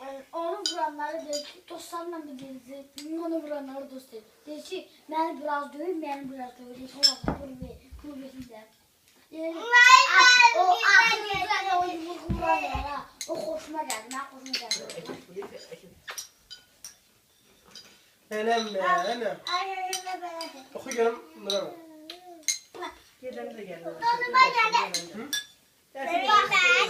dostları deyir ki, dostlarla bir deyir, onu vuranları dost deyir. Deyir ki, məni biraz döyün, məni biraz. Deyir, sonra də. Deyir, "Ah, o aklınızda o yumruqlar var ha, o xoşuma gəldi, mən xoşuma gəldi. Enem be, enem. Oku gelin bunlara bak. Gedem de geldi. Sonra gelin.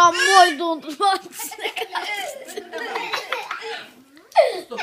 amor de um dos. Estou